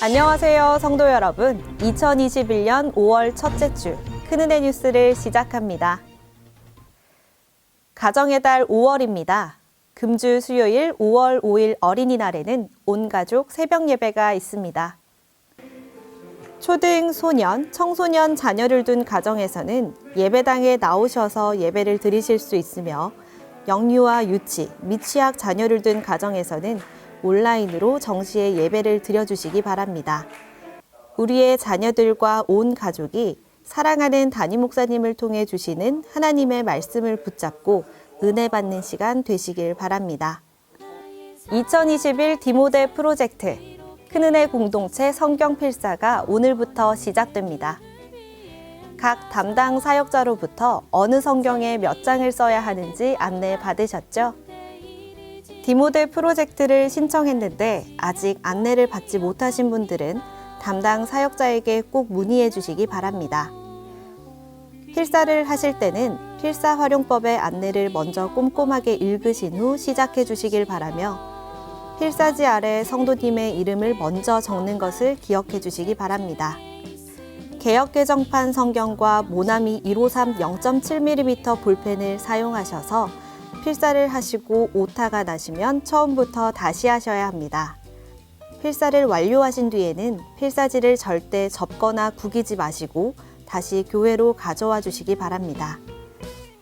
안녕하세요, 성도 여러분. 2021년 5월 첫째 주 큰은혜 뉴스를 시작합니다. 가정의 달 5월입니다. 금주 수요일 5월 5일 어린이날에는 온 가족 새벽 예배가 있습니다. 초등, 소년, 청소년 자녀를 둔 가정에서는 예배당에 나오셔서 예배를 드리실 수 있으며 영유아 유치, 미취학 자녀를 둔 가정에서는 온라인으로 정시에 예배를 드려주시기 바랍니다. 우리의 자녀들과 온 가족이 사랑하는 담임 목사님을 통해 주시는 하나님의 말씀을 붙잡고 은혜 받는 시간 되시길 바랍니다. 2021 디모데 프로젝트 큰은혜 공동체 성경 필사가 오늘부터 시작됩니다. 각 담당 사역자로부터 어느 성경에 몇 장을 써야 하는지 안내 받으셨죠? 디모데 프로젝트를 신청했는데 아직 안내를 받지 못하신 분들은 담당 사역자에게 꼭 문의해 주시기 바랍니다. 필사를 하실 때는 필사 활용법의 안내를 먼저 꼼꼼하게 읽으신 후 시작해 주시길 바라며 필사지 아래 성도님의 이름을 먼저 적는 것을 기억해 주시기 바랍니다. 개혁 개정판 성경과 모나미 153 0.7mm 볼펜을 사용하셔서 필사를 하시고 오타가 나시면 처음부터 다시 하셔야 합니다. 필사를 완료하신 뒤에는 필사지를 절대 접거나 구기지 마시고 다시 교회로 가져와 주시기 바랍니다.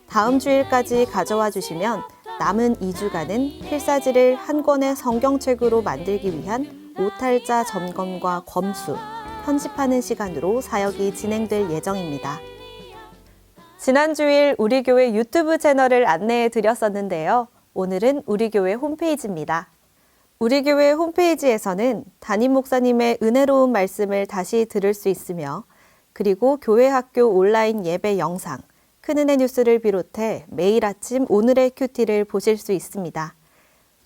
다음 주일까지 가져와 주시면 남은 2주간은 필사지를 한 권의 성경책으로 만들기 위한 오탈자 점검과 검수, 편집하는 시간으로 사역이 진행될 예정입니다. 지난 주일 우리 교회 유튜브 채널을 안내해 드렸었는데요. 오늘은 우리 교회 홈페이지입니다. 우리 교회 홈페이지에서는 담임 목사님의 은혜로운 말씀을 다시 들을 수 있으며 그리고 교회 학교 온라인 예배 영상, 큰은혜 뉴스를 비롯해 매일 아침 오늘의 큐티를 보실 수 있습니다.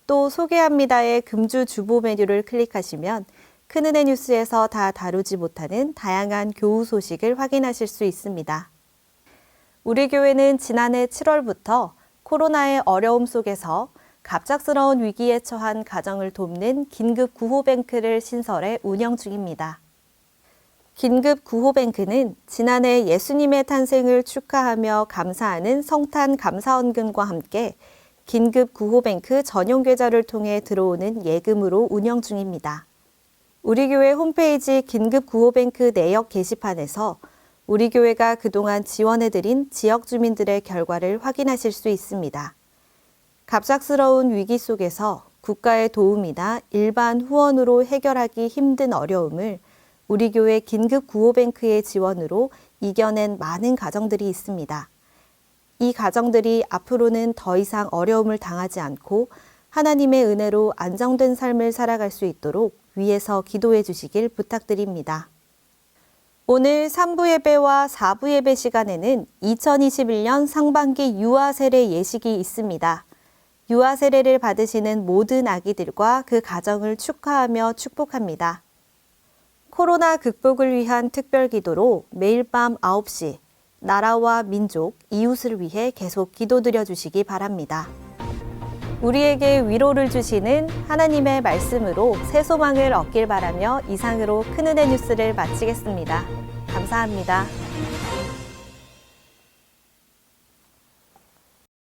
또 소개합니다의 금주 주보 메뉴를 클릭하시면 큰은혜 뉴스에서 다 다루지 못하는 다양한 교우 소식을 확인하실 수 있습니다. 우리 교회는 지난해 7월부터 코로나의 어려움 속에서 갑작스러운 위기에 처한 가정을 돕는 긴급 구호뱅크를 신설해 운영 중입니다. 긴급 구호뱅크는 지난해 예수님의 탄생을 축하하며 감사하는 성탄 감사원금과 함께 긴급 구호뱅크 전용 계좌를 통해 들어오는 예금으로 운영 중입니다. 우리 교회 홈페이지 긴급 구호뱅크 내역 게시판에서 우리 교회가 그동안 지원해드린 지역 주민들의 결과를 확인하실 수 있습니다. 갑작스러운 위기 속에서 국가의 도움이나 일반 후원으로 해결하기 힘든 어려움을 우리 교회 긴급 구호뱅크의 지원으로 이겨낸 많은 가정들이 있습니다. 이 가정들이 앞으로는 더 이상 어려움을 당하지 않고 하나님의 은혜로 안정된 삶을 살아갈 수 있도록 위에서 기도해 주시길 부탁드립니다. 오늘 3부 예배와 4부 예배 시간에는 2021년 상반기 유아 세례 예식이 있습니다. 유아 세례를 받으시는 모든 아기들과 그 가정을 축하하며 축복합니다. 코로나 극복을 위한 특별 기도로 매일 밤 9시 나라와 민족, 이웃을 위해 계속 기도드려 주시기 바랍니다. 우리에게 위로를 주시는 하나님의 말씀으로 새 소망을 얻길 바라며 이상으로 큰은혜 뉴스를 마치겠습니다. 감사합니다.